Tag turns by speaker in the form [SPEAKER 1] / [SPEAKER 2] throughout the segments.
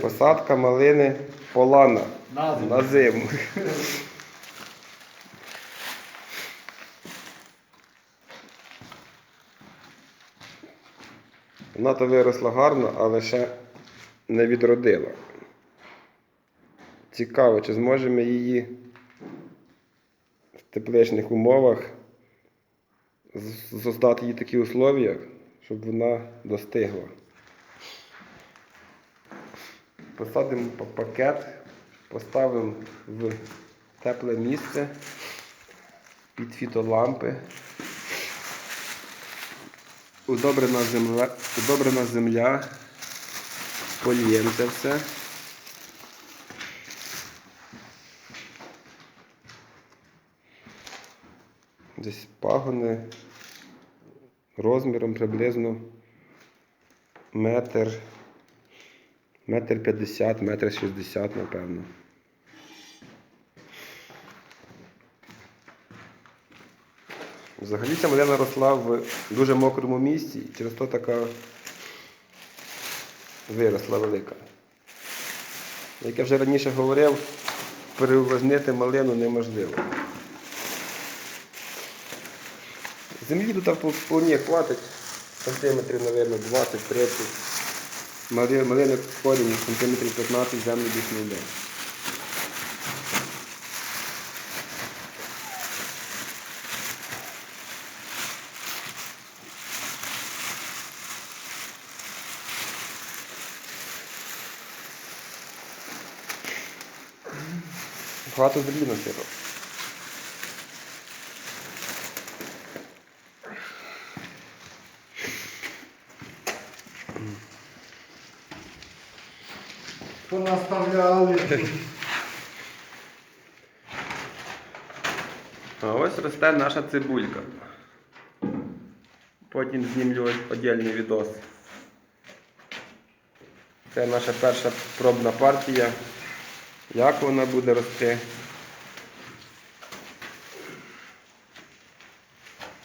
[SPEAKER 1] Посадка малини полана
[SPEAKER 2] На зиму.
[SPEAKER 1] на зиму. Вона то виросла гарно, але ще не відродила. Цікаво, чи зможемо її в тепличних умовах создати їй такі условия, щоб вона достигла. Посадимо пакет, поставимо в тепле місце під фітолампи. Удобрена земля, удобрена земля, поліємо це все. Десь пагони розміром приблизно метр, метр п'ятдесят, метр шістдесят, напевно. Взагалі ця малина росла в дуже мокрому місці, і через то така виросла велика. Як я вже раніше говорив, переувлажнити малину неможливо. Землі тут вполне хватить, сантиметрів, мабуть, 20-30. Мали- Малини корінь сантиметрів 15 землі десь не йде. Багато землі насипав.
[SPEAKER 2] Понаставляли.
[SPEAKER 1] А ось росте наша цибулька. Потім знімлю окремий відос. Це наша перша пробна партія. Як вона буде рости.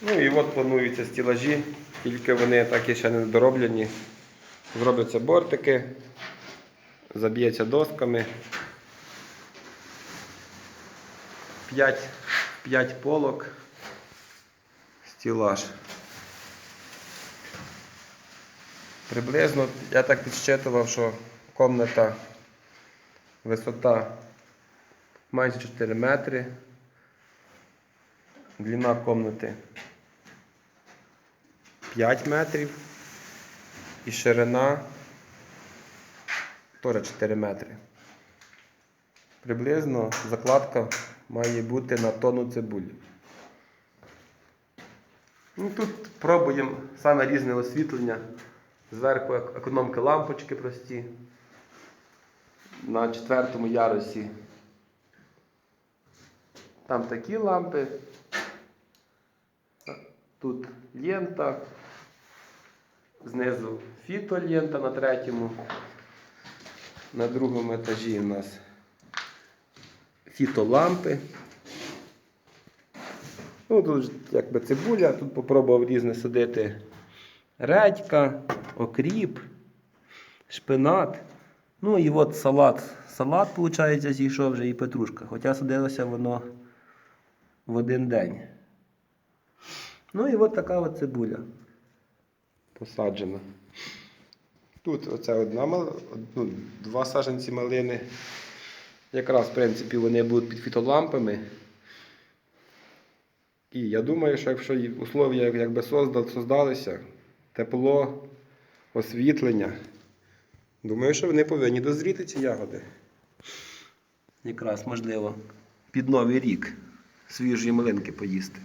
[SPEAKER 1] Ну і от плануються стілажі, тільки вони так і ще не дороблені. Зробляться бортики, заб'ється досками. 5, 5 полок, стілаж. Приблизно, я так підсчитував, що комната висота майже 4 метри, длина комнати 5 метрів і ширина теж 4 метри. Приблизно закладка має бути на тонну цибулі. Ну, тут пробуємо саме різне освітлення. Зверху економки лампочки прості. На четвертому ярусі. Там такі лампи. Тут лента. Знизу фітолента на третьому. На другому етажі у нас фітолампи. Ну, тут якби цибуля, тут попробував різне садити редька, окріп, шпинат. Ну і от салат. Салат, виходить, зійшов вже і петрушка. Хоча садилося воно в один день. Ну і от така от цибуля посаджена. Тут оце одна ну, два саджанці малини. Якраз, в принципі, вони будуть під фітолампами. І я думаю, що якщо условия якби создалися, тепло, освітлення, думаю, що вони повинні дозріти ці ягоди. Якраз, можливо, під Новий рік свіжої малинки поїсти.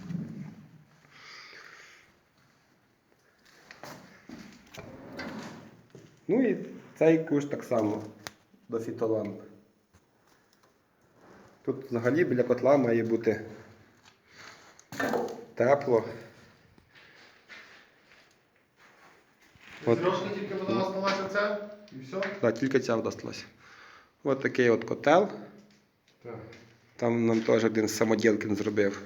[SPEAKER 1] Ну і цей куш так само до фітоламп. Тут взагалі біля котла має бути тепло. От.
[SPEAKER 2] Трошки тільки вода осталася це і все.
[SPEAKER 1] Да, тільки ця вдастлася. Ось такий от котел.
[SPEAKER 2] Так.
[SPEAKER 1] Там нам теж один самоділкин зробив.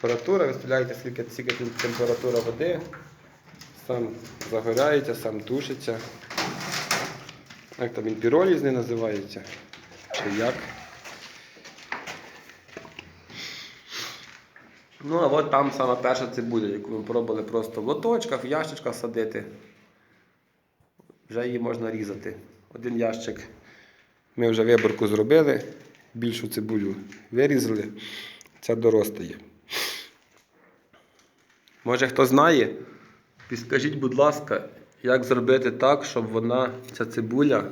[SPEAKER 1] Температура, виставляєте, скільки, скільки тем- температура води. Сам загоряється, сам тушиться. Як там він піролізний називається? Чи як? Ну, а от там сама перша цибуля, яку ми пробували просто в лоточках, в ящичках садити. Вже її можна різати. Один ящик ми вже виборку зробили, більшу цибулю вирізали, ця доростає. Може хто знає, підскажіть, будь ласка, як зробити так, щоб вона, ця цибуля,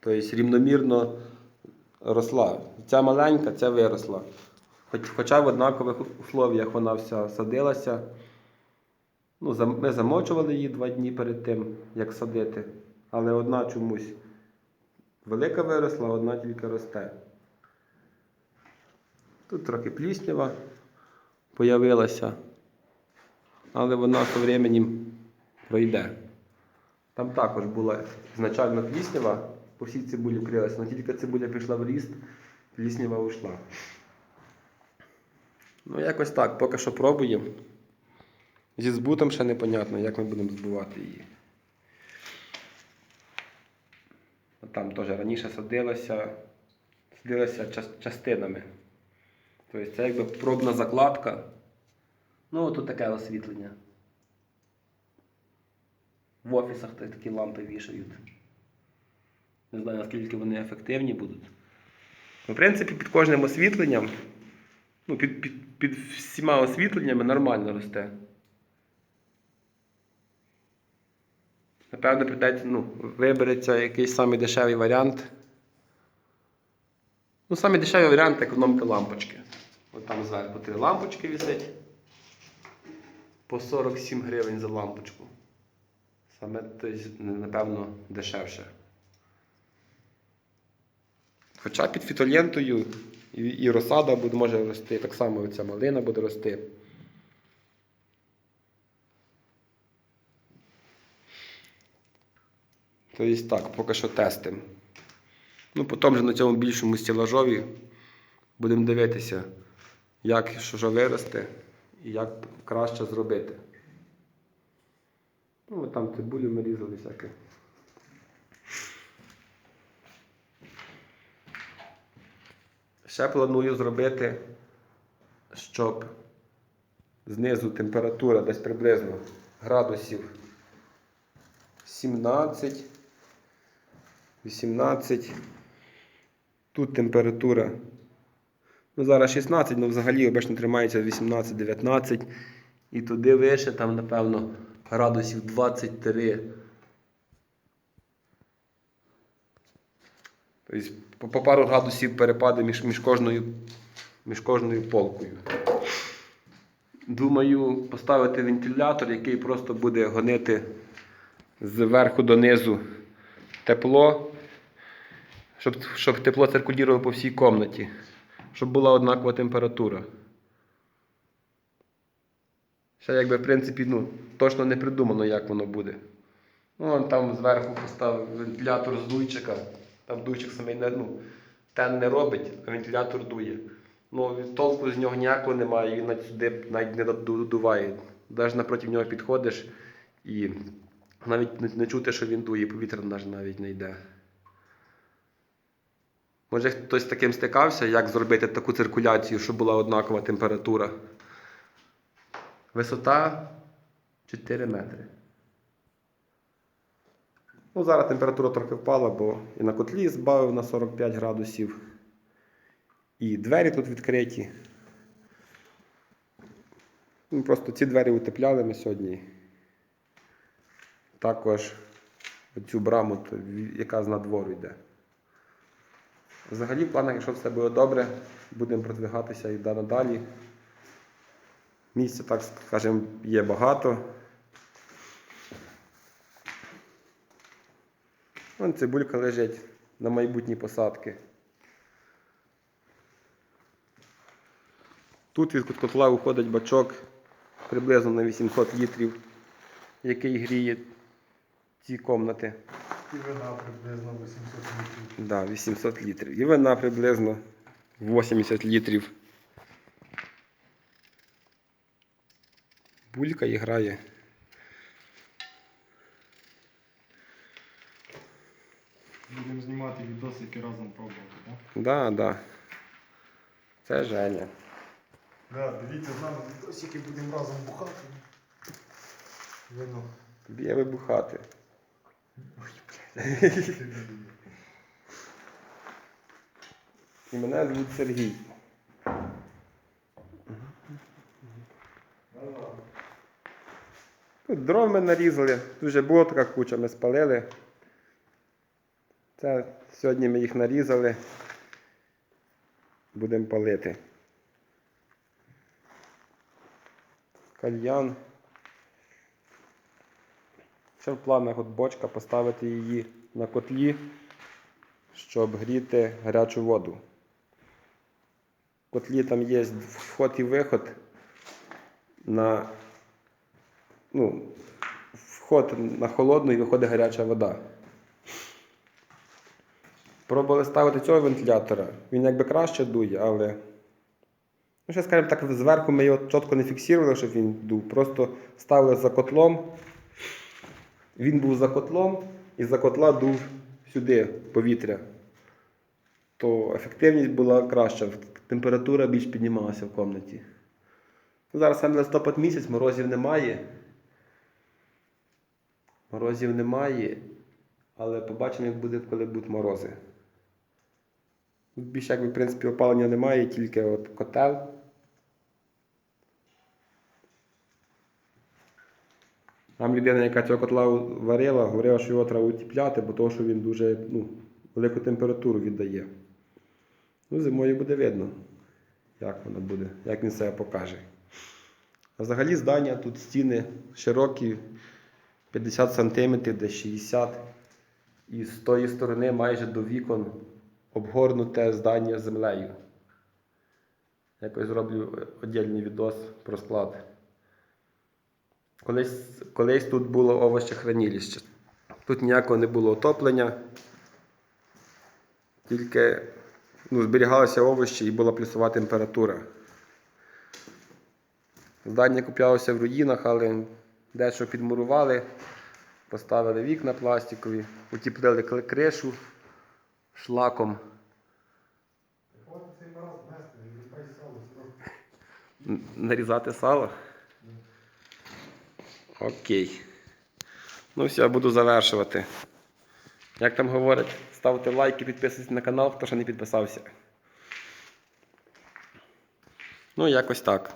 [SPEAKER 1] тобто рівномірно росла. Ця маленька, ця виросла. Хоч, хоча в однакових условіях вона вся садилася. Ну, ми замочували її два дні перед тим, як садити. Але одна чомусь велика виросла, одна тільки росте. Тут трохи пліснява появилася, але вона з временем пройде. Там також була ізначально пліснява, по всій цибулі вкрилася, але тільки цибуля пішла в ріст, пліснява ушла. Ну, якось так, поки що пробуємо. Зі збутом ще непонятно, як ми будемо збивати її. Там теж раніше садилося, садилося частинами. Тобто це якби пробна закладка. Ну, от тут таке освітлення. В офісах такі лампи вішають. Не знаю, наскільки вони ефективні будуть. Ну, в принципі, під кожним освітленням, ну, під, під, під всіма освітленнями нормально росте. Напевно, прийдеться, ну, вибереться якийсь самий дешевий варіант. Ну, самий дешевий варіант економити лампочки. От там зверху три лампочки висять. По 47 гривень за лампочку. Саме тобто, напевно, дешевше. Хоча під фітолентою і, розсада буде, може рости, так само оця малина буде рости. Тобто так, поки що тестимо. Ну, потім вже на цьому більшому стілажові будемо дивитися, як що виросте і як краще зробити. Ну, там цибулю ми різали всяке. Ще планую зробити, щоб знизу температура десь приблизно градусів 17, 18. Тут температура. Ну, зараз 16, ну взагалі обично тримається 18-19. І туди вище, там, напевно, градусів 23. Тобто по, пару градусів перепади між, між, кожною, між кожною полкою. Думаю, поставити вентилятор, який просто буде гонити зверху донизу тепло, щоб, щоб тепло циркулювало по всій кімнаті, щоб була однакова температура. Ще якби, в принципі, ну, точно не придумано, як воно буде. Ну, он там зверху поставив вентилятор з дуйчика. Там дуйчик самий не, ну, тен не робить, а вентилятор дує. Ну, толку з нього ніякого немає, він навіть сюди навіть не додуває. Навіть напроти нього підходиш і навіть не, чути, що він дує, повітря навіть не йде. Може хтось таким стикався, як зробити таку циркуляцію, щоб була однакова температура. Висота 4 метри. Ну, зараз температура трохи впала, бо і на котлі збавив на 45 градусів. І двері тут відкриті. Ну, просто ці двері утепляли ми сьогодні. Також оцю браму, яка з надвору йде. Взагалі, в планах, якщо все буде добре, будемо продвигатися і надалі. Місця, так скажемо, є багато. Вон цибулька лежить на майбутні посадки. Тут від котла уходить бачок приблизно на 800 літрів, який гріє ці комнати.
[SPEAKER 2] І вина приблизно 800 літрів.
[SPEAKER 1] Да, 800 літрів. І вина приблизно 80 літрів. Булька і грає.
[SPEAKER 2] Будемо знімати відосики разом пробувати, так?
[SPEAKER 1] Так, да, так. Да. Це Женя.
[SPEAKER 2] Да, дивіться, з нами відосики будемо разом бухати. Вино.
[SPEAKER 1] Тобі я вибухати. І мене звуть Сергій. Тут дров ми нарізали, дуже було така куча, ми спалили. Це сьогодні ми їх нарізали. Будемо палити. Кальян. Ще в планах от бочка поставити її на котлі, щоб гріти гарячу воду. В котлі там є вход і виход на ну, вход на холодну і виходить гаряча вода. Пробували ставити цього вентилятора. Він якби краще дує, але. Ну, ще, скажімо так, зверху ми його чітко не фіксували, щоб він дув. Просто ставили за котлом. Він був за котлом, і за котла дув сюди повітря. То ефективність була краща, температура більш піднімалася в кімнаті. Ну, зараз саме листопад місяць, морозів немає. Морозів немає, але побачимо, як буде, коли будуть морози. Більше, якби, в принципі, опалення немає, тільки от котел. Нам людина, яка цього котла варила, говорила, що його треба утіпляти, бо того, що він дуже ну, велику температуру віддає. Ну, зимою буде видно, як воно буде, як він себе покаже. А взагалі здання тут стіни широкі, 50 см, десь 60 І з тої сторони майже до вікон обгорнуте здання землею. Якось зроблю віддільний відос про склад. Колись, колись тут було овощехранилище. Тут ніякого не було отоплення, тільки ну, зберігалися овочі і була плюсова температура. Здання куплялося в руїнах, але дещо підмурували, поставили вікна пластикові, утеплили кли- кришу шлаком.
[SPEAKER 2] От цей мороз нести, відпай сало трохи.
[SPEAKER 1] Н- Нарізати сало? Окей. Ну все, буду завершувати. Як там говорять, ставте лайки, підписуйтесь на канал, хто ще не підписався. Ну, якось так.